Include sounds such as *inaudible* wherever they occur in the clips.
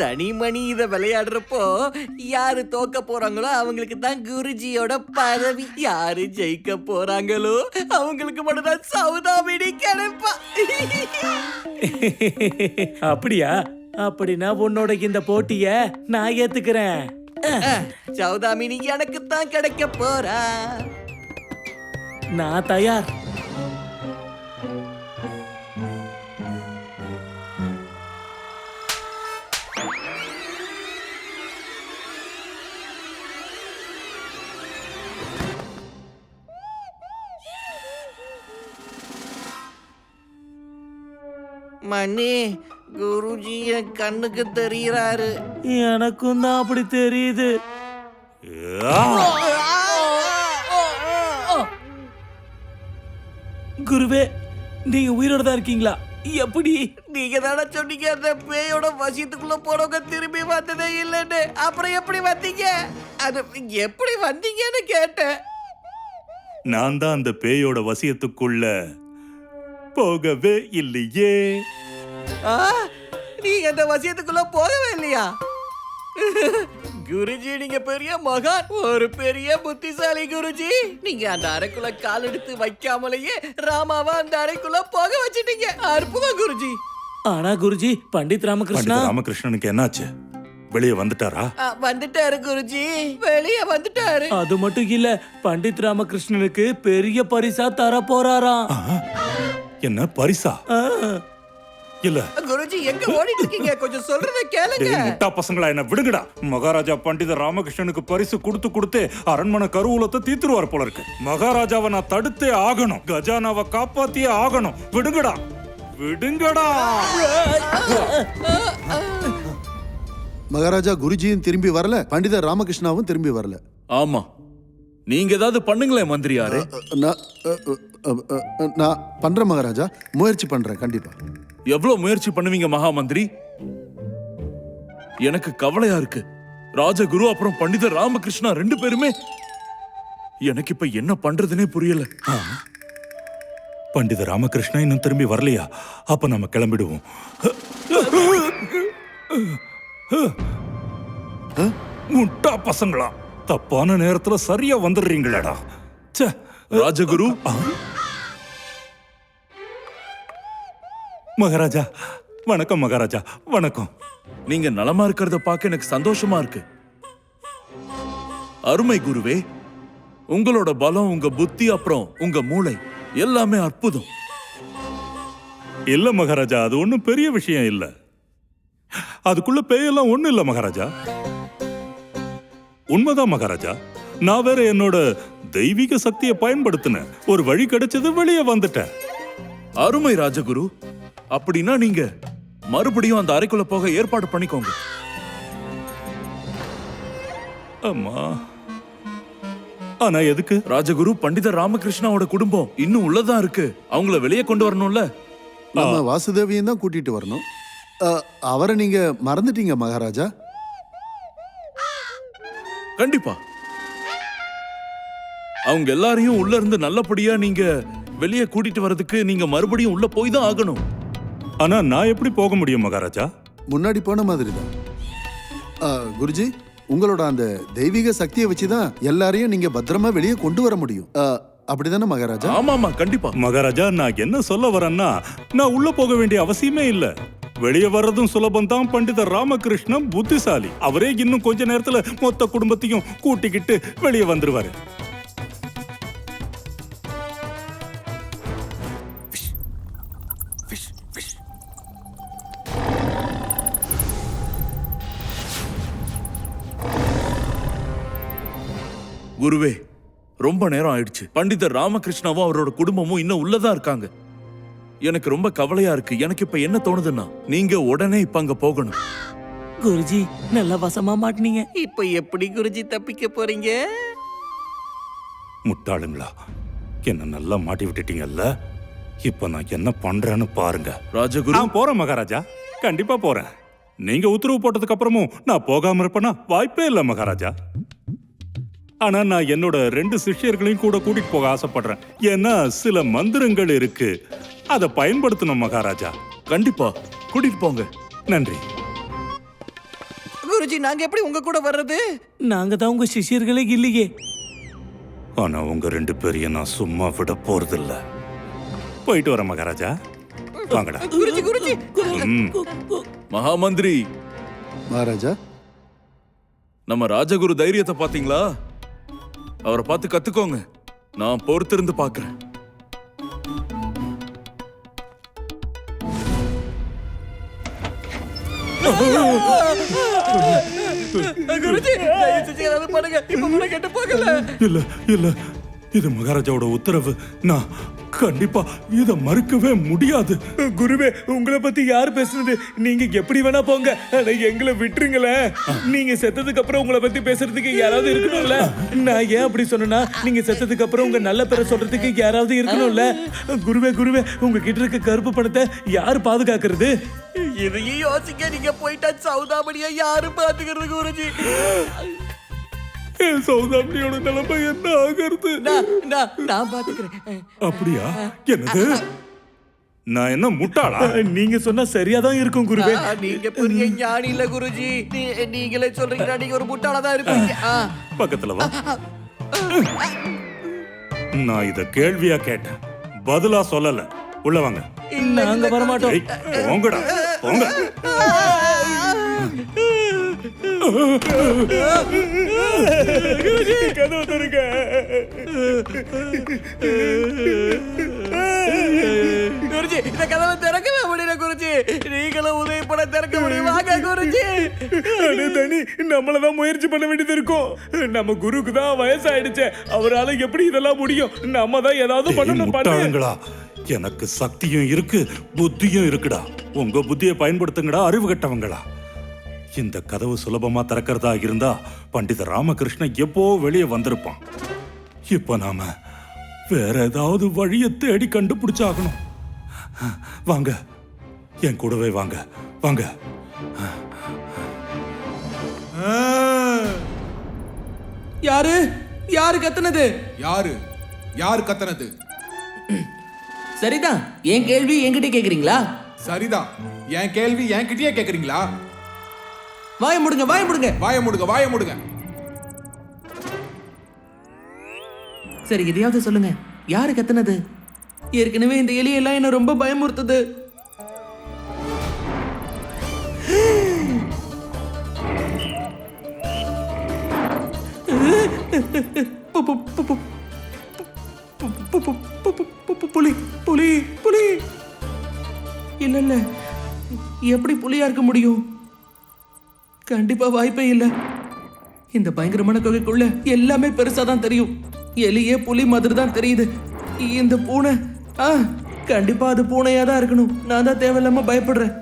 தனிமணி இத விளையாடுறப்போ யாரு தோக்க போறாங்களோ அவங்களுக்கு தான் குருஜியோட பதவி. யாரு ஜெயிக்க போறாங்களோ அவங்களுக்கு மட்டும்தான் சௌதாமினி கிடைப்பா அப்படியா? அப்படின்னா உன்னோட இந்த போட்டிய நான் ஏத்துக்கிறேன். சௌதாமினி எனக்கு தான் கிடைக்க போறா. நான் தயார். மணி குருஜி என் கண்ணுக்கு தெரியறாரு. எனக்கும் தான் அப்படி தெரியுது. குருவே நீங்க உயிரோட தான் இருக்கீங்களா? எப்படி? நீங்க தானே சொன்னீங்க அந்த பேயோட வசியத்துக்குள்ள போனவங்க திரும்பி வந்ததே இல்லைன்னு. அப்புறம் எப்படி வந்தீங்க? அது எப்படி வந்தீங்கன்னு கேட்டேன். நான் தான் அந்த பேயோட வசியத்துக்குள்ள போகவே இல்லையே. ஆ, நீங்க அந்த வசியத்துக்குள்ள போகவே இல்லையா? குருஜி நீங்க பெரிய மகான். ஒரு பெரிய புத்திசாலி குருஜி. நீங்க அந்த அறைக்குள்ள கால் எடுத்து வைக்காமலேயே ராமாவா அந்த அறைக்குள்ள போக வச்சிட்டீங்க. அற்புதம் குருஜி. ஆனா குருஜி பண்டித் ராமகிருஷ்ணா. பண்டித ராமகிருஷ்ணனுக்கு என்னாச்சு? வெளியே வந்துட்டாரா? ஆ, வந்துட்டாரு குருஜி. வெளியே வந்துட்டாரு. அது மட்டும் இல்ல பண்டித் ராமகிருஷ்ணனுக்கு பெரிய பரிசா தர போறாராம் ஆ, என்ன பரிசா? ஆ, இல்ல. குருஜி எங்க ஓடிட்டு இருக்கீங்க? கொஞ்சம் சொல்றத கேளுங்க. டேய் முட்டா பசங்களா என்ன விடுங்கடா. மகாராஜா பண்டித ராமகிருஷ்ணனுக்கு பரிசு கொடுத்து கொடுத்து அரண்மனை கருவூலத்தை தீத்துருவார் போல இருக்கு. மகாராஜாவை நான் தடுத்தே ஆகணும். கஜானாவை காப்பாத்தியே ஆகணும். விடுங்கடா. விடுங்கடா. மகாராஜா குருஜியும் திரும்பி வரல பண்டிதர் ராமகிருஷ்ணாவும் திரும்பி வரல. ஆமா. நீங்க ஏதாவது பண்ணுங்களேன் மந்திரியாரே. நான் அ, அ, அ, அ, நான் பண்றேன் மகாராஜா. முயற்சி பண்றேன் கண்டிப்பா. எவ்வளவு முயற்சி பண்ணுவீங்க மகா மந்திரி? எனக்கு கவலையா இருக்கு. ராஜகுரு அப்புறம் பண்டிதர் ராமகிருஷ்ணா ரெண்டு பேருமே. எனக்கு இப்ப என்ன பண்றதுனே புரியல. பண்டித ராமகிருஷ்ணன் இன்னும் திரும்பி வரலையா? அப்ப நம்ம கிளம்பிடுவோம். முட்டா பசங்களா? தப்பான நேரத்துல சரியா வந்துடுறீங்களாடா. ராஜகுரு? மகாராஜா வணக்கம் மகாராஜா வணக்கம். நீங்க நலமா இருக்கிறத பார்க்க எனக்கு சந்தோஷமா இருக்கு. அருமை குருவே உங்களோட பலம் உங்க புத்தி அப்புறம் உங்க மூளை எல்லாமே அற்புதம். இல்ல மகாராஜா அது ஒண்ணும் பெரிய விஷயம் இல்ல. அதுக்குள்ள பேயெல்லாம் ஒண்ணும் இல்ல மகாராஜா. உண்மைதான் மகாராஜா நான் வேற என்னோட தெய்வீக சக்தியை பயன்படுத்தினேன். ஒரு வழி கிடைச்சது வெளியே வந்துட்டேன். அருமை ராஜகுரு அப்படின்னா நீங்க மறுபடியும் அந்த அறைக்குள்ள போக ஏற்பாடு பண்ணிக்கோங்க. அம்மா. ஆனா எதுக்கு? ராஜகுரு பண்டிதர் ராமகிருஷ்ணாவோட குடும்பம் இன்னும் உள்ளதா இருக்கு. அவங்கள வெளியே கொண்டு வரணும்ல? நம்ம வாசுதேவியும் தான் கூட்டிட்டு வரணும். அவரை நீங்க மறந்துட்டீங்க மகாராஜா? கண்டிப்பா. அவங்க எல்லாரையும் உள்ள இருந்து நல்லபடியா நீங்க வெளியே கூட்டிட்டு வர்றதுக்கு நீங்க மறுபடியும் உள்ள போய் தான் ஆகணும். ஆனா நான் எப்படி போக முடியும் மகாராஜா? முன்னாடி போன மாதிரி தான் குருஜி உங்களோட அந்த தெய்வீக சக்தியை வச்சு தான் எல்லாரையும் நீங்க பத்திரமா வெளியே கொண்டு வர முடியும். அப்படிதானே மகாராஜா? ஆமா ஆமா கண்டிப்பா. மகாராஜா நான் என்ன சொல்ல வரேன்னா நான் உள்ள போக வேண்டிய அவசியமே இல்ல. வெளியே வர்றதும் சுலபம் தான் பண்டிதர் ராமகிருஷ்ணன் புத்திசாலி. அவரே இன்னும் கொஞ்ச நேரத்துல மொத்த குடும்பத்தையும் கூட்டிக்கிட்டு வெளியே வந்துருவாரு. குருவே ரொம்ப நேரம் ஆயிடுச்சு. பண்டிதர் ராமகிருஷ்ணாவும் அவரோட குடும்பமும் இன்னும் உள்ளதா இருக்காங்க. எனக்கு ரொம்ப கவலையா இருக்கு. எனக்கு இப்ப என்ன தோணுதுன்னா நீங்க உடனே இப்ப அங்க போகணும். குருஜி நல்ல வசமா மாட்டினீங்க. இப்ப எப்படி குருஜி தப்பிக்க போறீங்க? முட்டாளுங்களா என்ன நல்லா மாட்டி விட்டுட்டீங்கல்ல? இப்ப நான் என்ன பண்றேன்னு பாருங்க. ராஜகுரு. நான் போறேன் மகாராஜா. கண்டிப்பா போறேன். நீங்க உத்தரவு போட்டதுக்கு அப்புறமும் நான் போகாம இருப்பேனா வாய்ப்பே இல்ல மகாராஜா. ஆனா நான் என்னோட ரெண்டு சிஷ்யர்களையும் கூட கூட்டிட்டு போக ஆசைப்படுறேன். ஏன்னா சில மந்திரங்கள் இருக்கு. அதை பயன்படுத்தணும் மகாராஜா. கண்டிப்பா. கூட்டிட்டு போங்க. நன்றி. குருஜி நாங்க எப்படி உங்க கூட வர்றது? நாங்க தான் உங்க சிஷ்யர்களே இல்லையே. ஆனா உங்க ரெண்டு பேரையும் நான் சும்மா விட போறதில்ல. போயிட்டு வரேன் மகாராஜா. வாங்கடா. குருஜி குருஜி. ம். மகாமந்திரி. மகாராஜா. நம்ம ராஜகுரு தைரியத்தை பாத்தீங்களா அவரை பார்த்து கத்துக்கோங்க. நான் பொறுத்திருந்து பார்க்குறேன். இல்ல இல்ல. இது மகாராஜாவோட உத்தரவு. நான் கண்டிப்பா இத மறுக்கவே முடியாது. குருவே உங்களை பத்தி யார் பேசுனது நீங்க எப்படி வேணா போங்க. ஆனா எங்களை விட்டுருங்களேன் நீங்க செத்ததுக்கு அப்புறம் உங்களை பத்தி பேசுறதுக்கு யாராவது இருக்கணும்ல? நான் ஏன் அப்படி சொன்னேன்னா நீங்க செத்ததுக்கு அப்புறம் உங்க நல்ல பேரை சொல்றதுக்கு யாராவது இருக்கணும்ல? குருவே குருவே உங்க கிட்ட இருக்க கருப்பு பணத்தை யார் பாதுகாக்கிறது? இதையும் யோசிக்க நீங்க போயிட்டா சௌதாமணியா யாரு பாத்துக்கிறது குருஜி? என் சௌதாமினியோட நிலைமை என்ன ஆகிறது? நான் பாத்துக்கிறேன். அப்படியா? என்னது? நான் என்ன முட்டாளா? நீங்க சொன்னா சரியா தான் இருக்கும் குருவே. நீங்க பெரிய ஞானி இல்ல குருஜி. நீ- நீங்களே சொல்றீங்க நீங்க ஒரு முட்டாளதான் இருப்பீங்க. ஆ. பக்கத்துல வா. நான் இத கேள்வியா கேட்டேன். பதிலா சொல்லல. உள்ள வாங்க. நாங்க வரமாட்டோம். ஏய், போங்கடா போங்க. கதவு தருங்க குருஜி இந்த கதவை திறக்கவே முடியல குருஜி. நீங்களும் உதவி பண்ண திறக்க முடியும். குருஜி. தனி நம்மளதான் முயற்சி பண்ண வேண்டியது இருக்கும். நம்ம குருக்கு தான் வயசாயிடுச்சே. அவரால எப்படி இதெல்லாம் முடியும்? நம்ம தான் ஏதாவது பண்ணணும் பண்ணு. முட்டாளுங்களா எனக்கு சக்தியும் இருக்கு புத்தியும் இருக்குடா. உங்க புத்தியை பயன்படுத்துங்கடா அறிவு கட்டவங்களா? இந்த கதவு சுலபமா திறக்கிறதா இருந்தா பண்டித ராமகிருஷ்ணன் எப்போ வெளியே வந்திருப்பான்? இப்ப நாம வேற ஏதாவது வழியை தேடி கண்டுபிடிச்சாகணும். வாங்க. என் கூடவே வாங்க. வாங்க. யாரு? யாரு கத்துனது? யாரு? யார் கத்தனது? சரிதான். என் கேள்வி என்கிட்ட கேக்குறீங்களா? சரிதான். என் கேள்வி என்கிட்டயே கேக்குறீங்களா? வாய முடுங்க வாய முடுங்க வாய முடுங்க வாய முடுங்க சரி எதையாவது சொல்லுங்க யாரு கத்துனது ஏற்கனவே இந்த எலியெல்லாம் என்ன ரொம்ப பயமுறுத்துது புலி புலி புலி இல்ல இல்ல எப்படி புலியா இருக்க முடியும் கண்டிப்பா வாய்ப்பே இல்லை. இந்த பயங்கரமான குகைக்குள்ள எல்லாமே பெருசா தான் தெரியும். எலியே புலி மாதிரி தான் தெரியுது. இந்த பூனை ஆ கண்டிப்பா அது பூனையா தான் இருக்கணும். நான் தான் தேவையில்லாம பயப்படுறேன்.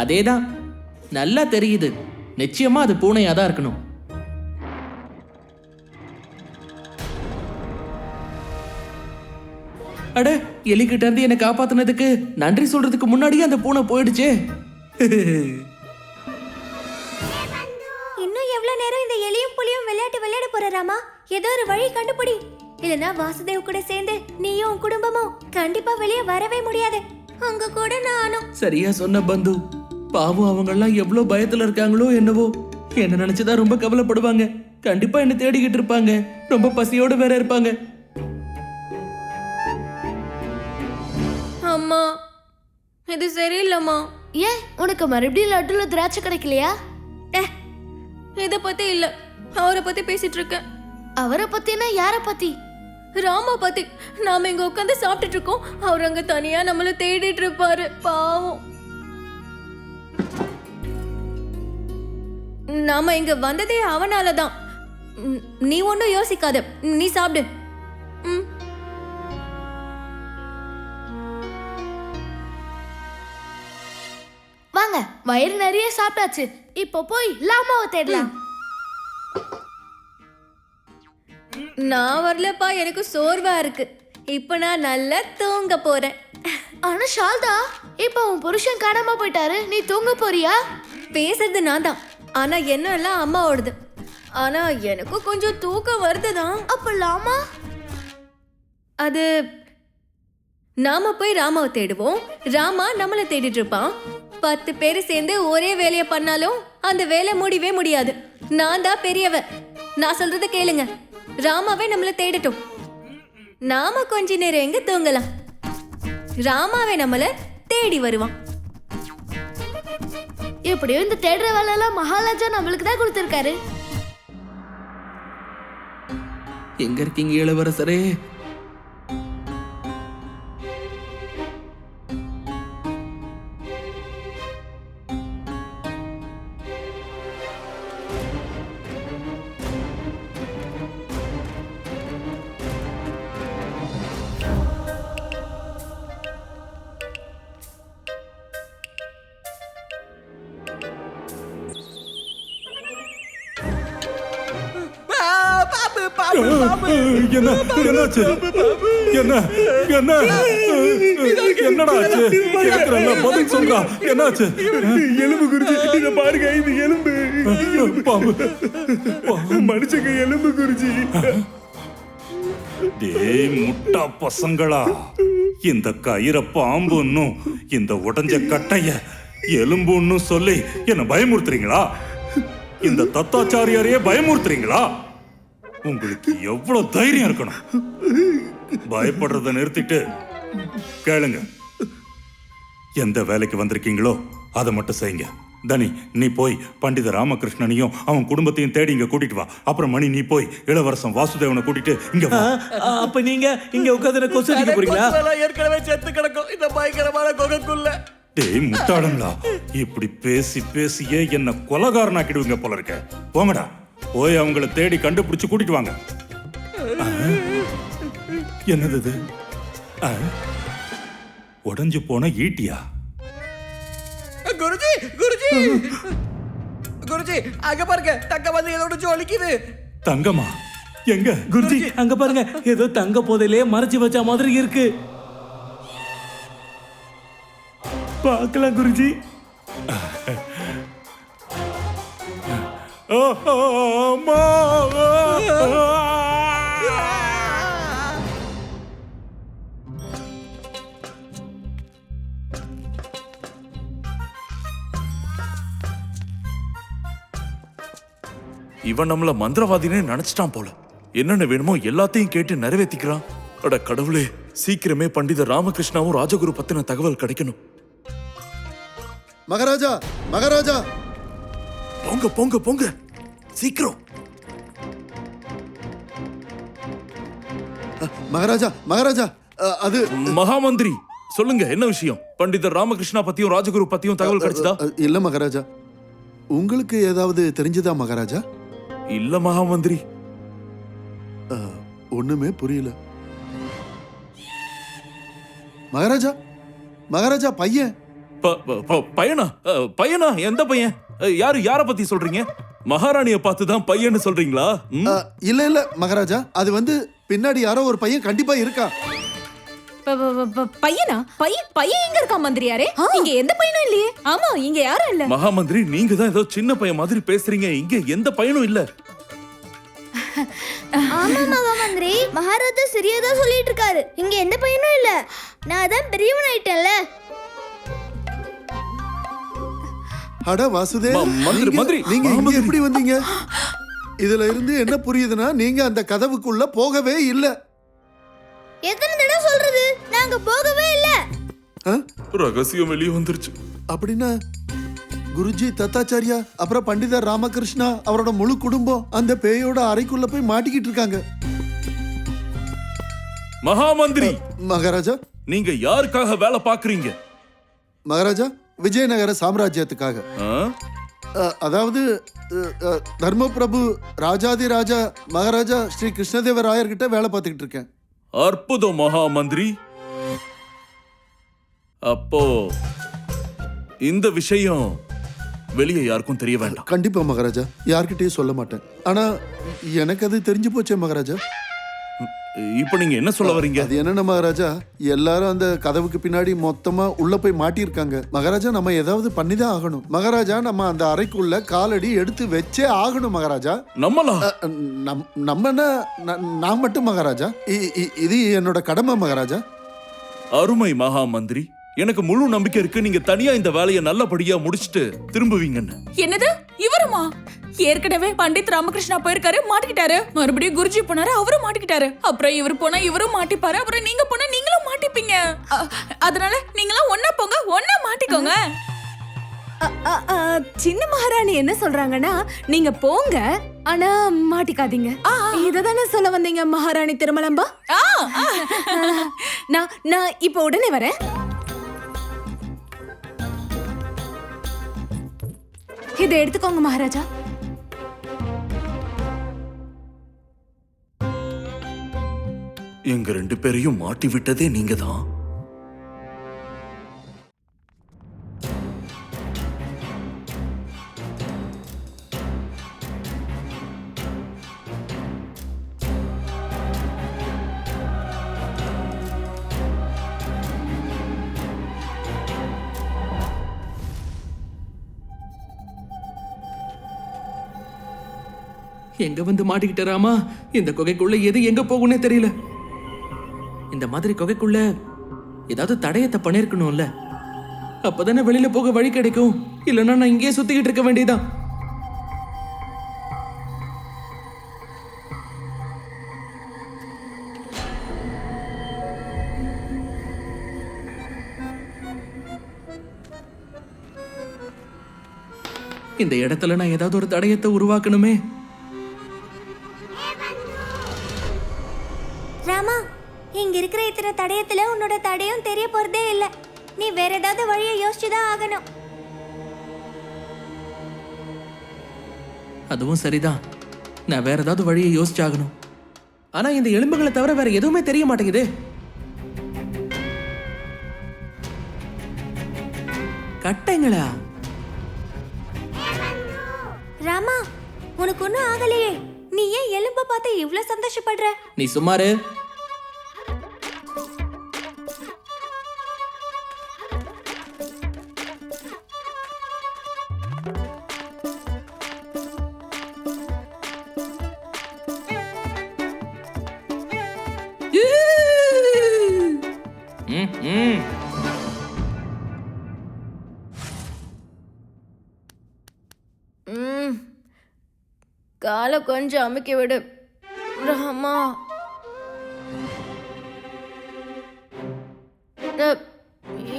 அதேதான். நல்லா தெரியுது. நிச்சயமா அது பூனையா தான் இருக்கணும். அட எலிகிட்ட இருந்து என்னை காப்பாத்துனதுக்கு நன்றி சொல்றதுக்கு முன்னாடியே அந்த பூனை போயிடுச்சே. இன்னும் எவ்வளவு நேரம் இந்த எலியும் புலியும் விளையாட்டு விளையாட போற ராமா? ஏதோ ஒரு வழி கண்டுபிடி. இல்லனா வாசுதேவ் கூட சேர்ந்து நீயும் உன் குடும்பமும் கண்டிப்பா வெளியே வரவே முடியாது. அங்க கூட நானும். சரியா சொன்ன பந்து. பாவம் அவங்கெல்லாம் எவ்வளவு பயத்துல இருக்காங்களோ என்னவோ. என்ன நினைச்சுதான் ரொம்ப கவலைப்படுவாங்க. கண்டிப்பா என்ன தேடிக்கிட்டு இருப்பாங்க. ரொம்ப பசியோட வேற இருப்பாங்க. அம்மா. இது சரியில்லம்மா. ஏன்? உனக்கு மறுபடியும் லட்டுல திராட்சை கிடைக்கலையா இத பத்தி இல்ல. அவரை பத்தி பேசிட்டு இருக்கேன். அவரை பத்தினா யார பத்தி? ராமா பத்தி. நாம இங்க உட்காந்து சாப்பிட்டுட்டு இருக்கோம். அவர் அங்க தனியா நம்மள தேடிட்டு இருப்பாரு. பாவம். நாம இங்க வந்ததே அவனால தான் நீ ஒன்றும் யோசிக்காத. நீ சாப்பிடு. ம். வாங்க வயிறு நிறைய சாப்பிட்டாச்சு. இப்போ போய் லாமாவை தேடலாம். நான் வரலப்பா எனக்கு சோர்வா இருக்கு. இப்போ நான் நல்லா தூங்க போறேன். ஆனா ஷால்தா இப்போ உன் புருஷன் காணாம போயிட்டாரு. நீ தூங்க போறியா? பேசுறது நான் தான். ஆனா என்ன எல்லாம் அம்மாவோடது? ஆனா எனக்கும் கொஞ்சம் தூக்கம் வருதுதான் அப்ப லாமா? அது நாம போய் ராமாவை தேடுவோம். ராமா நம்மளை தேடிட்டு இருப்பான். பத்து பேர் சேர்ந்து ஒரே வேலையை பண்ணாலும் அந்த வேலை முடியவே முடியாது. நான் தான் பெரியவ. நான் சொல்றத கேளுங்க. ராமாவே நம்மளை தேடட்டும். நாம கொஞ்ச நேரம் எங்க தூங்கலாம்? ராமாவே நம்மளை தேடி வருவான். எப்படியோ இந்த தேடுற வேலையெல்லாம் மகாராஜா நம்மளுக்கு தான் கொடுத்துருக்காரு. எங்க இருக்கீங்க இளவரசரே? சொல்றா என்னாச்சு? எலும்பு குருஜி இத பாருங்க இது எலும்பு. பாம்பு. மனுஷங்க எலும்பு குருஜி டேய் முட்டா பசங்களா? இந்த கயிற பாம்புன்னும் இந்த உடைஞ்ச கட்டைய எலும்புன்னு சொல்லி என்ன பயமுறுத்துறீங்களா? இந்த தத்தாச்சாரியாரையே பயமுறுத்துறீங்களா? உங்களுக்கு எவ்வளவு தைரியம் இருக்கணும்? பயப்படுறத நிறுத்திட்டு கேளுங்க. எந்த வேலைக்கு வந்திருக்கீங்களோ அதை மட்டும் செய்யுங்க. தனி நீ போய் பண்டித ராமகிருஷ்ணனையும் அவன் குடும்பத்தையும் தேடி இங்க கூட்டிட்டு வா. அப்புறம் மணி நீ போய் இளவரசன் வாசுதேவனை கூட்டிட்டு இங்க வா. அப்ப நீங்க இங்க உட்காந்து கொசு அடிக்க போறீங்களா? ஏற்கனவே செத்து கிடக்கும். இந்த பயங்கரமான குகைக்குள்ள. டேய் முட்டாளுங்களா? இப்படி பேசி பேசியே என்ன கொலகாரனாக்கிடுவீங்க போல இருக்க. போங்கடா. போய் அவங்கள தேடி கண்டுபிடிச்சு கூட்டிட்டு வாங்க? என்னது இது? உடைஞ்சு போன ஈட்டியா? குருஜி குருஜி! குருஜி அங்க பாருங்க தக்க வந்து ஏதோ ஜொலிக்குது. தங்கமா? எங்க? குருஜி அங்க பாருங்க ஏதோ தங்க போதையிலே மறைச்சு வச்ச மாதிரி இருக்கு. பார்க்கலாம் குருஜி. ஆ, அம்மா! இவன் நம்மள மந்திரவாதினே நினைச்சிட்டான் போல. என்னென்ன வேணுமோ எல்லாத்தையும் கேட்டு நிறைவேத்திக்கிறான். அட கடவுளே சீக்கிரமே பண்டித ராமகிருஷ்ணாவும் ராஜகுரு பத்தின தகவல் கிடைக்கணும். மகாராஜா மகாராஜா. போங்க போங்க போங்க. சீக்கிரம். மகாராஜா மகாராஜா அது மகாமந்திரி சொல்லுங்க என்ன விஷயம்? பண்டிதர் ராமகிருஷ்ணா பத்தியும் ராஜகுரு பத்தியும் தகவல் கிடைச்சதா? இல்ல மகாராஜா. உங்களுக்கு ஏதாவது தெரிஞ்சதா மகாராஜா? இல்ல மகாமந்திரி ஒண்ணுமே புரியல. மகாராஜா மகாராஜா பையன். பையனா? பையனா? எந்த பையன்? யாரு யார பத்தி சொல்றீங்க? மகாராணிய பார்த்து தான் பையன்னு சொல்றீங்களா? இல்ல இல்ல மகாராஜா. அது வந்து பின்னாடி யாரோ ஒரு பையன் கண்டிப்பா இருக்கா? ப- ப- ப- ப- பையனா? பையன் பையன் எங்க இருக்கா மந்திரியாரே? இங்க எந்த பையனும் இல்லையே. ஆமா இங்க யாரும் இல்ல. மகாமந்திரி நீங்க தான் ஏதோ சின்ன பையன் மாதிரி பேசுறீங்க. இங்க எந்த பையனும் இல்ல. ஆமா மகாமந்திரி. மகாராஜா சரியாதா சொல்லிட்டு இருக்காரு இங்க எந்த பையனும் இல்ல. நான் தான் பெரியவன் ஆயிட்டேன்ல அட வாசுதே மந்திரி, மந்திரி, நீங்க இங்க. எப்படி வந்தீங்க? இதுல இருந்து என்ன புரியுதுன்னா நீங்க அந்த கதவுக்குள்ள போகவே இல்ல. எத்தனை தடவை சொல்றது? நாங்க போகவே இல்ல. ஆ? ரகசியம் வெளியே வந்துருச்சு. அப்படின்னா குருஜி தத்தாச்சாரியா அப்புறம் பண்டிதர் ராமகிருஷ்ணா அவரோட முழு குடும்பம் அந்த பேயோட அறைக்குள்ள போய் மாட்டிக்கிட்டு இருக்காங்க. மகாமந்திரி! மகாராஜா? நீங்க யாருக்காக வேலை பாக்குறீங்க மகாராஜா விஜயநகர சாம்ராஜ்யத்துக்காக. ஆ? அ, அதாவது தர்மபிரபு ராஜாதி ராஜா மகாராஜா ஸ்ரீ கிருஷ்ணதேவராயர்கிட்ட வேலை பார்த்துக்கிட்டு இருக்கேன். அற்புதம் மகா மந்திரி அப்போ இந்த விஷயம் வெளியே யாருக்கும் தெரிய வேண்டாம். கண்டிப்பா மகாராஜா. யார்கிட்டயும் சொல்ல மாட்டேன். ஆனா எனக்கு அது தெரிஞ்சு போச்சே மகாராஜா. இப்ப நீங்க என்ன சொல்ல வரீங்க? அது என்னன்னா மகாராஜா? எல்லாரும் அந்த கதவுக்கு பின்னாடி மொத்தமா உள்ள போய் மாட்டியிருக்காங்க. மகாராஜா நம்ம ஏதாவது பண்ணிதான் ஆகணும். மகாராஜா நம்ம அந்த அறைக்குள்ள காலடி எடுத்து வச்சே ஆகணும் மகாராஜா. நம்மளா? அ, நம்- நம்மன்னா ந- நான் மட்டும் மகாராஜா? இ- இ- இது என்னோட கடமை மகாராஜா. அருமை மகா மந்திரி எனக்கு முழு நம்பிக்கை இருக்கு. நீங்க தனியா இந்த வேலையை நல்லபடியா முடிச்சிட்டு திரும்புவீங்கன்னு. என்னது? இவருமா? ஏற்கனவே பண்டித் ராமகிருஷ்ணா போயிருக்காரு மாட்டிக்கிட்டாரு. மறுபடியும் குருஜி போனாரு அவரும் மாட்டிக்கிட்டாரு. அப்புறம் இவர் போனா இவரும் மாட்டிப்பாரு அப்புறம் நீங்க போனா நீங்களும் மாட்டிப்பீங்க. அதனால நீங்களும் ஒன்னா போங்க ஒன்னா மாட்டிக்கோங்க. சின்ன மகாராணி என்ன சொல்றாங்கன்னா நீங்க போங்க ஆனா மாட்டிக்காதீங்க. இததானே சொல்ல வந்தீங்க மகாராணி திருமலம்பா? நான் நான் இப்ப உடனே வரேன். இதை எடுத்துக்கோங்க மகாராஜா. எங்க ரெண்டு பேரையும் மாட்டி விட்டதே நீங்க தான் எங்க வந்து மாட்டிக்கிட்ட ராமா? இந்த குகைக்குள்ள எது எங்க போகும்னே தெரியல. இந்த மாதிரி குகைக்குள்ள ஏதாவது தடயத்தை பண்ணிருக்கணும்ல? அப்பதானே வெளியில போக வழி கிடைக்கும். இல்லைன்னா நான் இங்கேயே சுத்திக்கிட்டு இருக்க வேண்டியதான் இந்த இடத்துல நான் ஏதாவது ஒரு தடயத்தை உருவாக்கணுமே? ராமா இங்க இருக்கிற இத்தனை தடயத்துல உன்னோட தடயம் தெரிய போறதே இல்ல. நீ வேற ஏதாவது வழியை யோசிச்சுதான் ஆகணும். அதுவும் சரிதான். நான் வேற ஏதாவது வழியை யோசிச்சாகணும் ஆனா இந்த எலும்புகளை தவிர வேற எதுவுமே தெரிய மாட்டேங்குதே. கட்டைங்களா? ராமா உனக்கு ஒன்றும் ஆகலையே. நீ ஏன் எலும்ப பார்த்து இவ்ளோ சந்தோஷப்படுற? நீ சுமாரு காலை கொஞ்சம் அமுக்கி விடு. ராமா.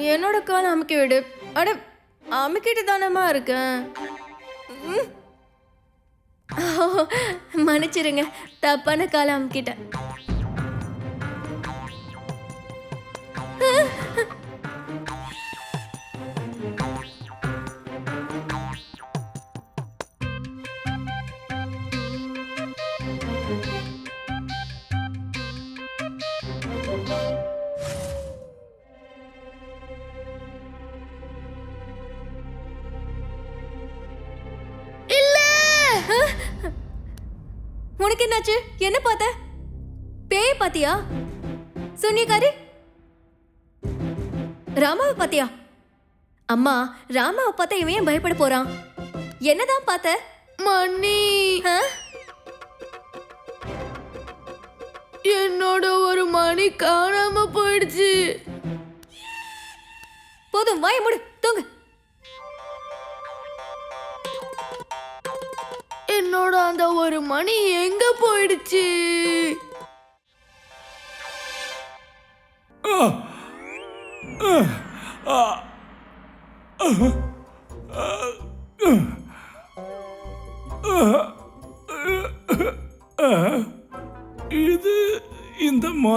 என்னோட காலை அமுக்கி விடு. அட அமுக்கிட்டு தானமா இருக்கேன். மன்னிச்சிருங்க தப்பான காலை அமுக்கிட்டேன். உனக்கு என்னாச்சு என்ன பார்த்த? பேய் பாத்தியா சூன்யக்காரி ராமாவை பாத்தியா அம்மா ராமாவை பார்த்தா இவன் பயப்பட போறான்? என்னதான் பார்த்த? மணி மணி காணாம போயிடுச்சு. போதும் வாய மூடு தூங்கு. என்னோட அந்த ஒரு மணி எங்க போயிடுச்சு?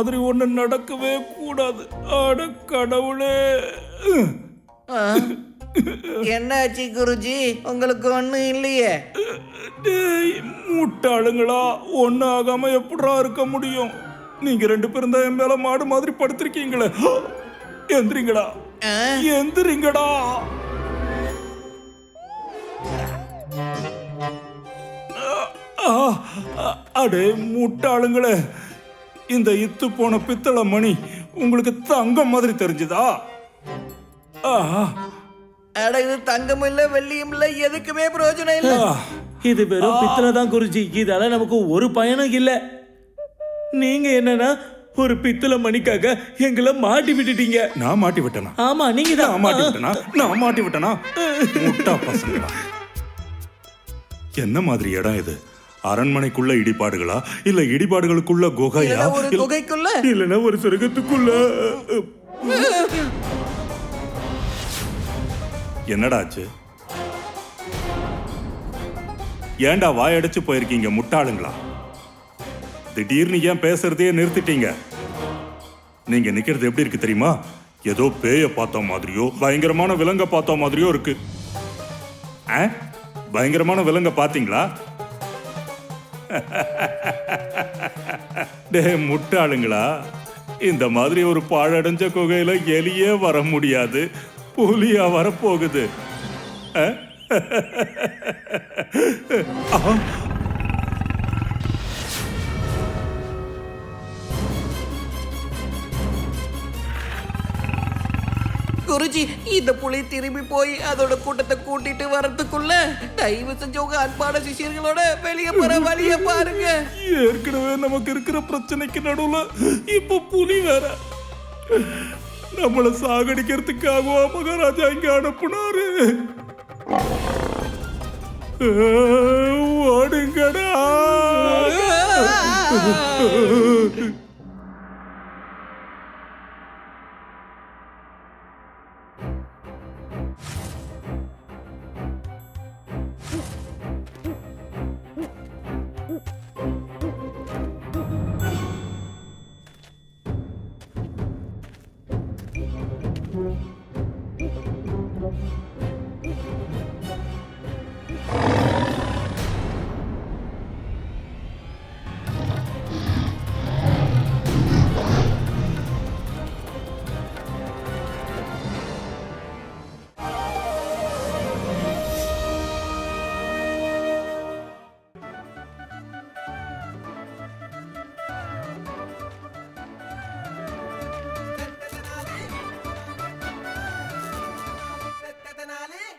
மாதிரி ஒண்ணு நடக்கவே கூடாது. அட கடவுளே. என்னாச்சு குருஜி? உங்களுக்கு ஒண்ணும் இல்லையே? டேய் முட்டாளுங்களா ஒண்ணு ஆகாம எப்படிடா இருக்க முடியும்? நீங்க ரெண்டு பேரும் தான் என் மேல மாடு மாதிரி படுத்திருக்கீங்களே. எந்திரிங்கடா. எந்திரிங்கடா. அடே முட்டாளுங்களே. இந்த இத்து போன பித்தளை மணி உங்களுக்கு தங்கம் மாதிரி தெரிஞ்சுதா? ஆஹா. அட இது தங்கம் இல்ல வெள்ளியும் இல்ல எதுக்குமே பிரயோஜனம் இல்ல. இது வெறும் பித்தளை தான் குருஜி. இதால நமக்கு ஒரு பயனும் இல்ல. நீங்க என்னன்னா ஒரு பித்தளை மணிக்காக எங்களை மாட்டி விட்டுட்டீங்க. நான் மாட்டி விட்டேனா? ஆமா நீங்க நான் மாட்டி விட்டேனா? நான் மாட்டி விட்டேனா? முட்டா பசங்களா? என்ன மாதிரி இடம் இது? அரண்மனைக்குள்ள இடிபாடுகளா? இல்ல இடிபாடுகளுக்குள்ள குகையா? ஒரு குகைக்குள்ள? இல்லைன்னா ஒரு சொர்க்கத்துக்குள்ள? என்னடா ஆச்சு? ஏன்டா வாயடைச்சு போயிருக்கீங்க முட்டாளுங்களா? திடீர்னு ஏன் பேசுறதையே நிறுத்திட்டீங்க? நீங்க நிக்கிறது எப்படி இருக்கு தெரியுமா? ஏதோ பேய பார்த்த மாதிரியோ பயங்கரமான விலங்க பார்த்த மாதிரியோ இருக்கு? பயங்கரமான விலங்க பாத்தீங்களா *laughs* டே முட்டாளுங்களா? இந்த மாதிரி ஒரு பாழடைஞ்ச குகையில எலியே வர முடியாது. புலியா வரப்போகுது. *laughs* ஆ? ஆ குருஜி இந்த புலி திரும்பி போய் அதோட கூட்டத்தை கூட்டிட்டு வரதுக்குள்ள தயவு செஞ்சு உங்க அன்பான சிஷியர்களோட வெளியே போற வழிய பாருங்க. ஏற்கனவே நமக்கு இருக்கிற பிரச்சனைக்கு நடுவுல இப்ப புலி வேற. நம்மள சாகடிக்கிறதுக்காகவா மகாராஜா இங்க அனுப்புனாரு? ஓடுங்கடா.